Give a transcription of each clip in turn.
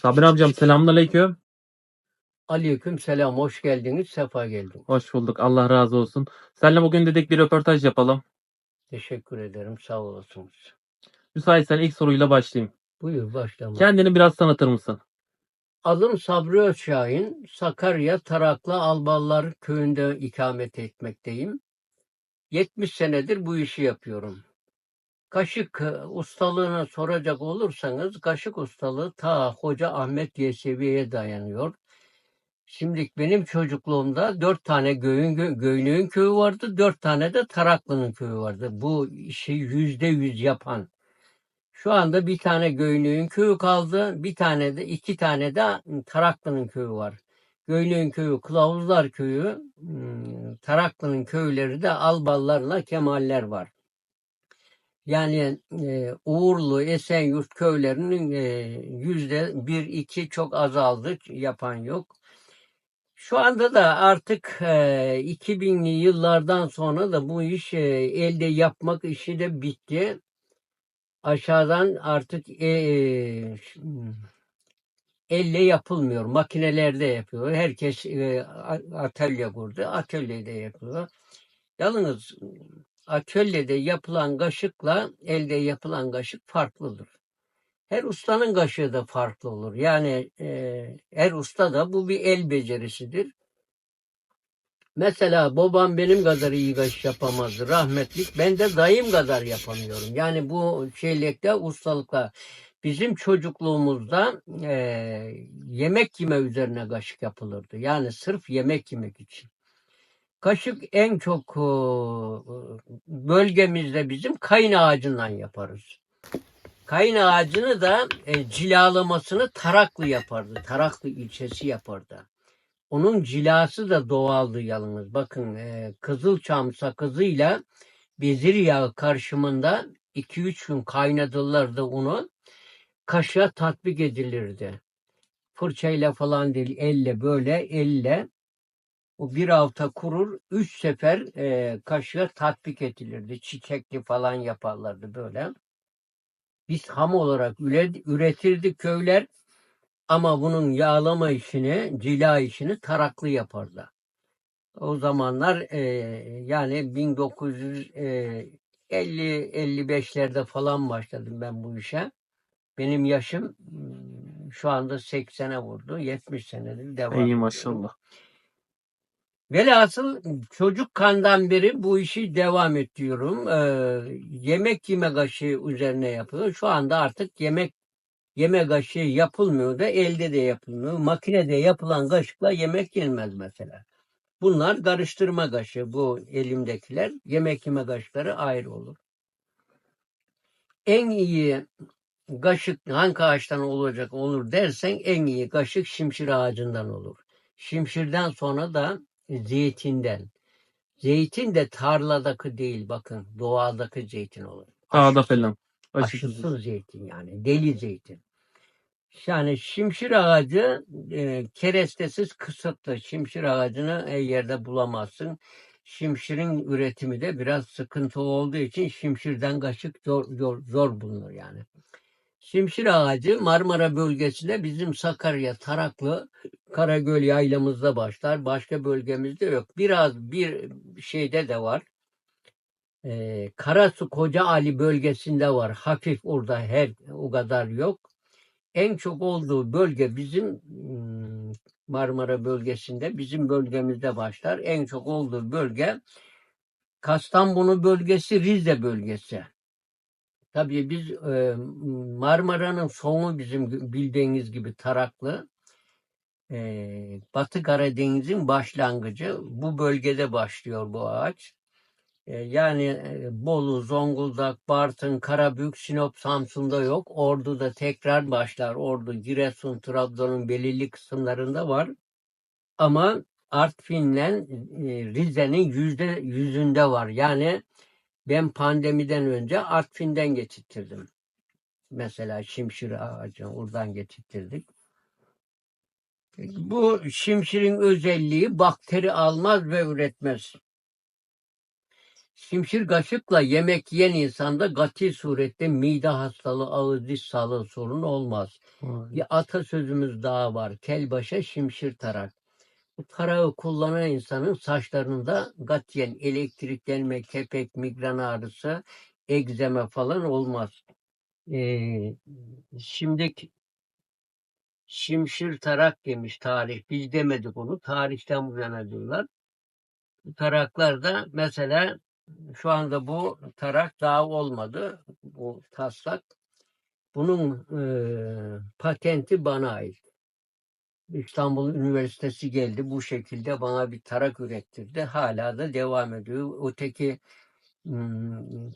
Sabir amcam selamünaleyküm. Aleyküm selam, hoş geldiniz, sefa geldiniz. Hoş bulduk. Allah razı olsun. Seninle bugün dedik bir röportaj yapalım. Teşekkür ederim, sağ olasınız. Müsaitsen ilk soruyla başlayayım. Buyur başlama. Kendini biraz tanıtır mısın? Adım Sabri Özşahin, Sakarya Taraklı Alballar köyünde ikamet etmekteyim. 70 senedir bu işi yapıyorum. Kaşık e, ustalığını soracak olursanız, kaşık ustalığı ta Hoca Ahmet Yesevi'ye dayanıyor. Şimdi benim çocukluğumda dört tane Göğün, Göynüğün köyü vardı, dört tane de Taraklı'nın köyü vardı. Bu işi yüzde yüz yapan. Şu anda bir tane Göynüğün köyü kaldı, bir tane de iki tane de Taraklı'nın köyü var. Göynüğün köyü Kılavuzlar köyü, hmm, Taraklı'nın köyleri de Alballarla Kemaller var. Yani e, Uğurlu, Esenyurt köylerinin e, yüzde bir iki çok azaldı, yapan yok. Şu anda da artık e, 2000'li yıllardan sonra da bu iş e, elde yapmak işi de bitti. Aşağıdan artık e, e, elle yapılmıyor. Makinelerde yapıyor. Herkes e, atölye kurdu. Atölyede yapıyor. Yalnız atölyede yapılan kaşıkla elde yapılan kaşık farklıdır. Her ustanın kaşığı da farklı olur. Yani e, her usta da bu bir el becerisidir. Mesela babam benim kadar iyi kaşık yapamazdı rahmetlik. Ben de dayım kadar yapamıyorum. Yani bu şeylikte ustalıkla bizim çocukluğumuzda e, yemek yeme üzerine kaşık yapılırdı. Yani sırf yemek yemek için. Kaşık en çok e, bölgemizde bizim kayın ağacından yaparız. Kayın ağacını da e, cilalamasını Taraklı yapardı. Taraklı ilçesi yapardı. Onun cilası da doğaldı yalnız. Bakın e, Kızılçam sakızıyla bezir yağı karışımında 2-3 gün kaynatırlardı onu. Kaşığa tatbik edilirdi. Fırçayla falan değil, elle böyle elle. O bir hafta kurur, üç sefer e, kaşığa tatbik edilirdi. Çiçekli falan yaparlardı böyle. Biz ham olarak üre- üretirdik köyler ama bunun yağlama işini, cila işini taraklı yapardı. O zamanlar e, yani 1950-55'lerde falan başladım ben bu işe. Benim yaşım mm, şu anda 80'e vurdu. 70 senedir devam İyi ediyorum. maşallah. Velhasıl çocukkandan beri bu işi devam ettiriyorum. Ee, yemek yeme kaşığı üzerine yapıyor. Şu anda artık yemek yeme kaşığı yapılmıyor da elde de yapılmıyor. Makinede yapılan kaşıkla yemek yenmez mesela. Bunlar karıştırma kaşığı bu elimdekiler. Yemek yeme kaşıkları ayrı olur. En iyi kaşık hangi ağaçtan olacak olur dersen en iyi kaşık şimşir ağacından olur. Şimşirden sonra da zeytinden. Zeytin de tarladaki değil bakın doğadaki zeytin olur. Dağda falan. Aşısız. aşısız zeytin yani deli zeytin. Yani şimşir ağacı e, kerestesiz kısıtlı. Şimşir ağacını her yerde bulamazsın. Şimşirin üretimi de biraz sıkıntı olduğu için şimşirden kaşık zor, zor, zor bulunur yani. Şimşir ağacı Marmara bölgesinde bizim Sakarya, Taraklı, Karagöl yaylamızda başlar. Başka bölgemizde yok. Biraz bir şeyde de var. Ee, Karasu Koca Ali bölgesinde var. Hafif orada her o kadar yok. En çok olduğu bölge bizim hmm, Marmara bölgesinde, bizim bölgemizde başlar. En çok olduğu bölge Kastamonu bölgesi, Rize bölgesi. Tabii biz e, Marmara'nın sonu bizim bildiğiniz gibi Taraklı. E, Batı Karadeniz'in başlangıcı bu bölgede başlıyor bu ağaç. E, yani Bolu, Zonguldak, Bartın, Karabük, Sinop, Samsun'da yok. Ordu'da tekrar başlar. Ordu, Giresun, Trabzon'un belirli kısımlarında var. Ama Artvin'le Rize'nin yüzde yüzünde var. Yani ben pandemiden önce Artvin'den getirttirdim. Mesela şimşir ağacını oradan getirttirdik. Bu şimşirin özelliği bakteri almaz ve üretmez. Şimşir kaşıkla yemek yiyen insanda katil surette mide hastalığı, ağız diş sağlığı sorunu olmaz. Vay. Bir atasözümüz daha var. Kel başa şimşir tarak. Tarağı kullanan insanın saçlarında katiyen elektriklenme, kepek, migren ağrısı, egzeme falan olmaz. Ee, şimdi şimşir tarak demiş tarih. Biz demedik onu. Tarihten bu yana diyorlar. Bu taraklarda mesela şu anda bu tarak daha olmadı. Bu taslak. Bunun eee, patenti bana ait. İstanbul Üniversitesi geldi bu şekilde bana bir tarak ürettirdi. Hala da devam ediyor. Öteki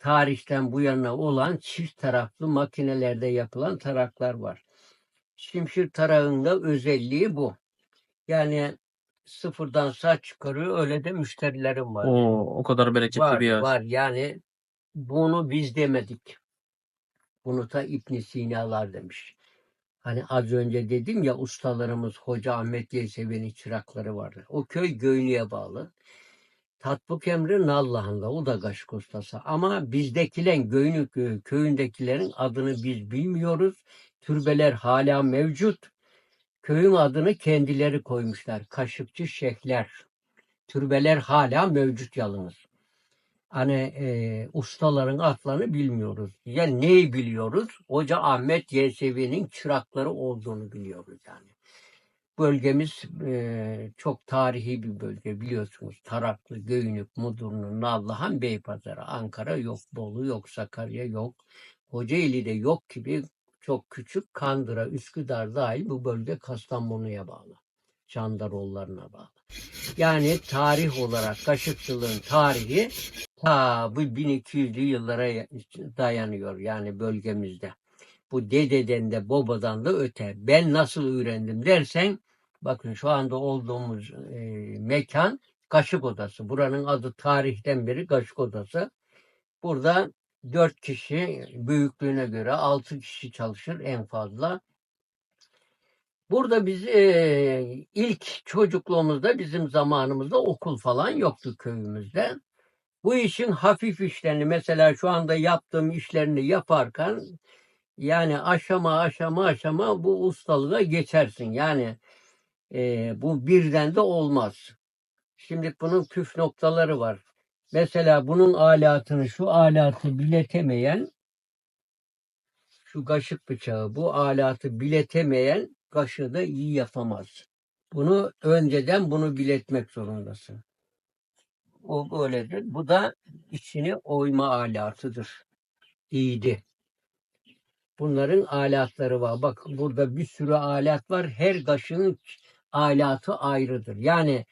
tarihten bu yana olan çift taraflı makinelerde yapılan taraklar var. Şimşir tarağında özelliği bu. Yani sıfırdan saç çıkarıyor. Öyle de müşterilerim var. Oo, o kadar bereketli Var, bir yer. var. Yani bunu biz demedik. Bunu da İbn Sina'lar demiş. Hani az önce dedim ya ustalarımız Hoca Ahmet Yesevi'nin çırakları vardı. O köy Göynü'ye bağlı. Tatbuk Emri Nallıhan'da. O da kaşık ustası. Ama bizdekilerin Göynü köyü- köyündekilerin adını biz bilmiyoruz. Türbeler hala mevcut. Köyün adını kendileri koymuşlar. Kaşıkçı Şeyhler. Türbeler hala mevcut yalnız. Hani e, ustaların adlarını bilmiyoruz. Yani neyi biliyoruz? Hoca Ahmet Yesevi'nin çırakları olduğunu biliyoruz yani. Bölgemiz e, çok tarihi bir bölge biliyorsunuz. Taraklı, Göynük, Mudurnu, Nallıhan, Beypazarı. Ankara yok, Bolu yok, Sakarya yok. Kocaeli'de yok gibi çok küçük Kandıra, Üsküdar dahil bu bölge Kastamonu'ya bağlı. Çandaroğullarına bağlı. Yani tarih olarak kaşıkçılığın tarihi ta bu 1200'lü yıllara dayanıyor yani bölgemizde. Bu dededen de babadan da öte. Ben nasıl öğrendim dersen bakın şu anda olduğumuz e, mekan Kaşık Odası. Buranın adı tarihten beri Kaşık Odası. Burada dört kişi büyüklüğüne göre altı kişi çalışır en fazla. Burada biz e, ilk çocukluğumuzda bizim zamanımızda okul falan yoktu köyümüzde. Bu işin hafif işlerini mesela şu anda yaptığım işlerini yaparken yani aşama aşama aşama bu ustalığa geçersin. Yani e, bu birden de olmaz. Şimdi bunun püf noktaları var. Mesela bunun alatını şu alatı biletemeyen şu kaşık bıçağı bu alatı biletemeyen kaşığı da iyi yapamaz. Bunu önceden bunu biletmek zorundasın. O böyledir. Bu da içini oyma alatıdır. İyiydi. Bunların alatları var. Bak burada bir sürü alat var. Her kaşığın alatı ayrıdır. Yani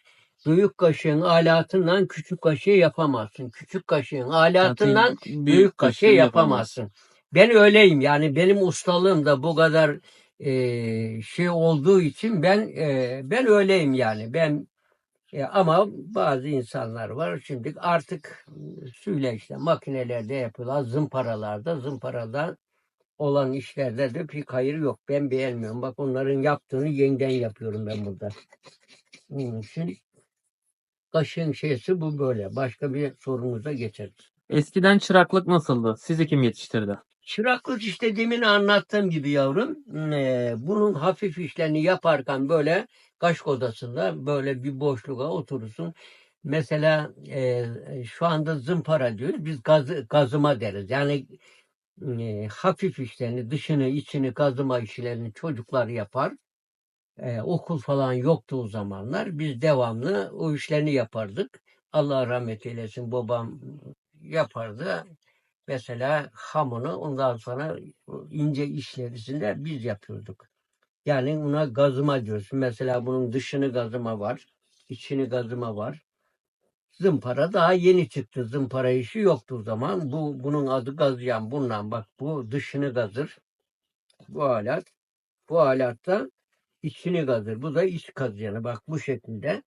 büyük kaşığın alatından küçük kaşığı yapamazsın. Küçük kaşığın alatından Zaten büyük kaşığı kaşığı yapamazsın. Ben öyleyim yani benim ustalığım da bu kadar e, şey olduğu için ben e, ben öyleyim yani ben e, ama bazı insanlar var şimdi artık suyla işte makinelerde yapılan zımparalarda zımparada olan işlerde de pek hayır yok. Ben beğenmiyorum. Bak onların yaptığını yeniden yapıyorum ben burada. Onun için kaşığın şeysi bu böyle. Başka bir sorumuza geçeriz. Eskiden çıraklık nasıldı? Sizi kim yetiştirdi? Çıraklık işte demin anlattığım gibi yavrum. eee, bunun hafif işlerini yaparken böyle kaşık odasında böyle bir boşluğa oturursun. Mesela eee, şu anda zımpara diyoruz. Biz gazı, gazıma deriz. Yani eee, hafif işlerini, dışını, içini gazıma işlerini çocuklar yapar. Eee, okul falan yoktu o zamanlar. Biz devamlı o işlerini yapardık. Allah rahmet eylesin babam yapardı. Mesela hamunu ondan sonra ince işlerisinde biz yapıyorduk. Yani buna gazıma diyorsun. Mesela bunun dışını gazıma var. içini gazıma var. Zımpara daha yeni çıktı. Zımpara işi yoktu o zaman. Bu bunun adı gazıyan. Bundan bak bu dışını gazır. Bu alet. Bu alatta içini gazır. Bu da iç kazıyanı. Bak bu şekilde.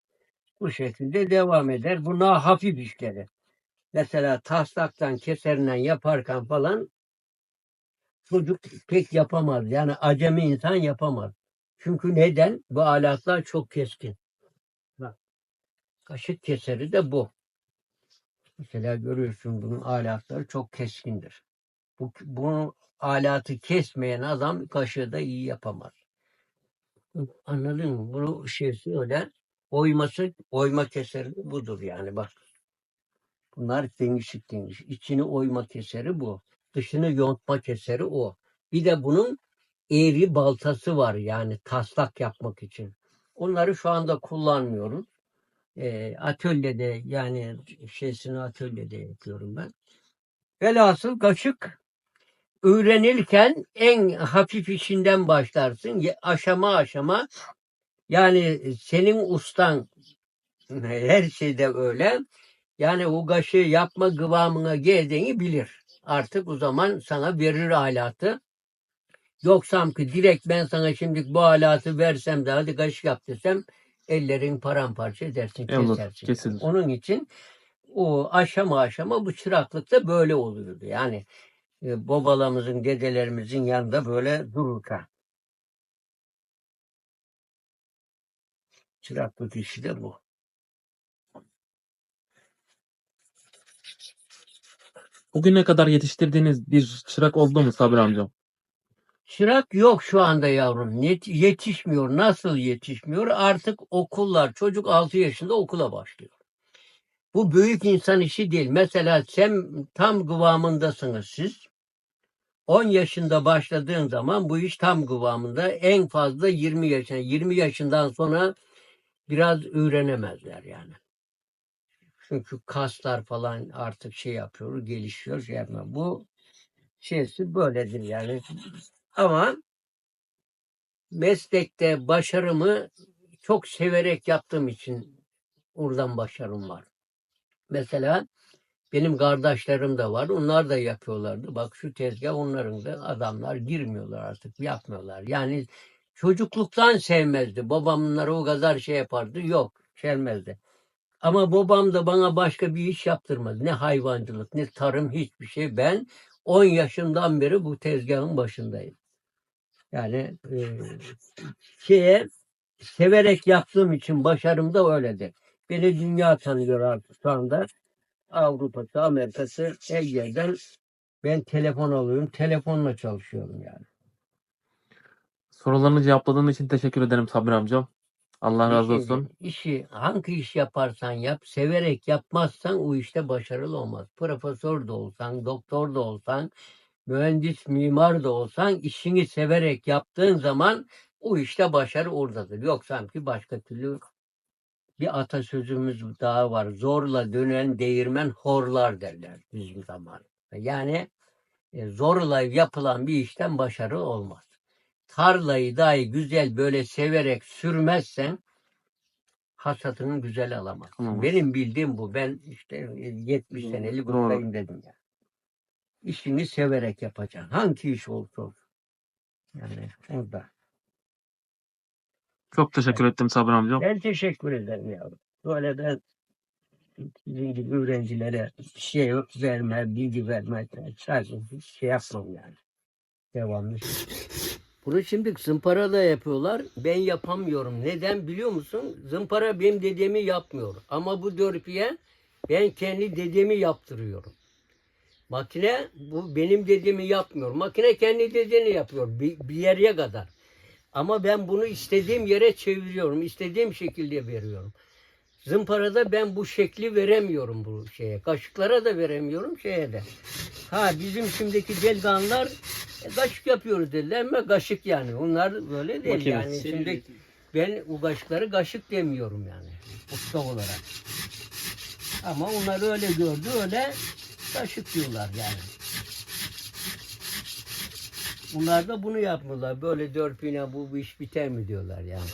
Bu şekilde devam eder. Bunlar hafif işleri. Mesela taslaktan, keserinden yaparken falan çocuk pek yapamaz. Yani acemi insan yapamaz. Çünkü neden? Bu alatlar çok keskin. Kaşık keseri de bu. Mesela görüyorsun bunun alatları çok keskindir. Bu, bu alatı kesmeyen adam kaşığı da iyi yapamaz. Anladın mı? Bunu şeysi öyle. Oyması, oyma keseri budur yani bak. Bunlar değişik değişik. İçini oyma keseri bu. Dışını yontma keseri o. Bir de bunun eğri baltası var yani taslak yapmak için. Onları şu anda kullanmıyorum. Ee, atölyede yani şeysini atölyede yapıyorum ben. Velhasıl kaşık öğrenirken en hafif işinden başlarsın. Aşama aşama yani senin ustan her şeyde öyle. Yani o kaşığı yapma kıvamına geldiğini bilir. Artık o zaman sana verir alatı. Yoksam ki direkt ben sana şimdi bu alatı versem de hadi kaşık yap desem ellerin paramparça edersin, Evet, kesersin. kesilir. Onun için o aşama aşama bu çıraklıkta böyle oluyordu. Yani e, babalarımızın, dedelerimizin yanında böyle dururken. Çıraklık işi de bu. Bugüne kadar yetiştirdiğiniz bir çırak oldu mu Sabri amcam? Çırak yok şu anda yavrum. Yetişmiyor. Nasıl yetişmiyor? Artık okullar, çocuk 6 yaşında okula başlıyor. Bu büyük insan işi değil. Mesela sen tam kıvamındasınız siz. 10 yaşında başladığın zaman bu iş tam kıvamında. En fazla 20 yaşına. 20 yaşından sonra biraz öğrenemezler yani. Çünkü kaslar falan artık şey yapıyor, gelişiyor. Şey yapma. Bu şeysi böyledir yani. Ama meslekte başarımı çok severek yaptığım için oradan başarım var. Mesela benim kardeşlerim de var. Onlar da yapıyorlardı. Bak şu tezgah onların da adamlar girmiyorlar artık. Yapmıyorlar. Yani çocukluktan sevmezdi. Babam bunları o kadar şey yapardı. Yok. Sevmezdi. Ama babam da bana başka bir iş yaptırmadı. Ne hayvancılık, ne tarım, hiçbir şey. Ben 10 yaşımdan beri bu tezgahın başındayım. Yani e, şeye severek yaptığım için başarım da öyledir. Beni dünya tanıyor artık şu anda. Avrupa'sı, Amerika'sı her yerden ben telefon alıyorum. Telefonla çalışıyorum yani. Sorularını cevapladığın için teşekkür ederim Sabri amcam. Allah razı olsun. işi hangi iş yaparsan yap, severek yapmazsan o işte başarılı olmaz. Profesör de olsan, doktor da olsan, mühendis, mimar da olsan işini severek yaptığın zaman o işte başarı oradadır. Yok sanki başka türlü bir atasözümüz daha var. Zorla dönen değirmen horlar derler bizim zaman. Yani e, zorla yapılan bir işten başarı olmaz. Tarlayı dahi güzel böyle severek sürmezsen hasatını güzel alamazsın. Alamaz. Benim bildiğim bu. Ben işte e, 70 Doğru, senelik buradayım dedim ya. İşini severek yapacaksın. Hangi iş olursa olsun. Yani orada. Çok teşekkür ettim Sabri amcam. Ben teşekkür ederim yavrum. Böyle de sizin gibi öğrencilere şey verme, bilgi verme, sadece şey yapmam yani. Devamlı. Bunu şimdi zımpara da yapıyorlar. Ben yapamıyorum. Neden biliyor musun? Zımpara benim dedemi yapmıyor. Ama bu dörpüye ben kendi dedemi yaptırıyorum. Makine bu benim dediğimi yapmıyor. Makine kendi dediğini yapıyor bir, bir yere kadar. Ama ben bunu istediğim yere çeviriyorum. istediğim şekilde veriyorum. Zımparada ben bu şekli veremiyorum bu şeye. Kaşıklara da veremiyorum şeye de. Ha bizim şimdiki delikanlılar e, kaşık yapıyoruz dediler ama kaşık yani. Onlar böyle değil Makine. yani. Şimdi ben o kaşıkları kaşık demiyorum yani. Usta olarak. Ama onlar öyle gördü öyle kaşık diyorlar yani. Bunlar da bunu yapmıyorlar. Böyle dörpüne bu, bu iş biter mi diyorlar yani.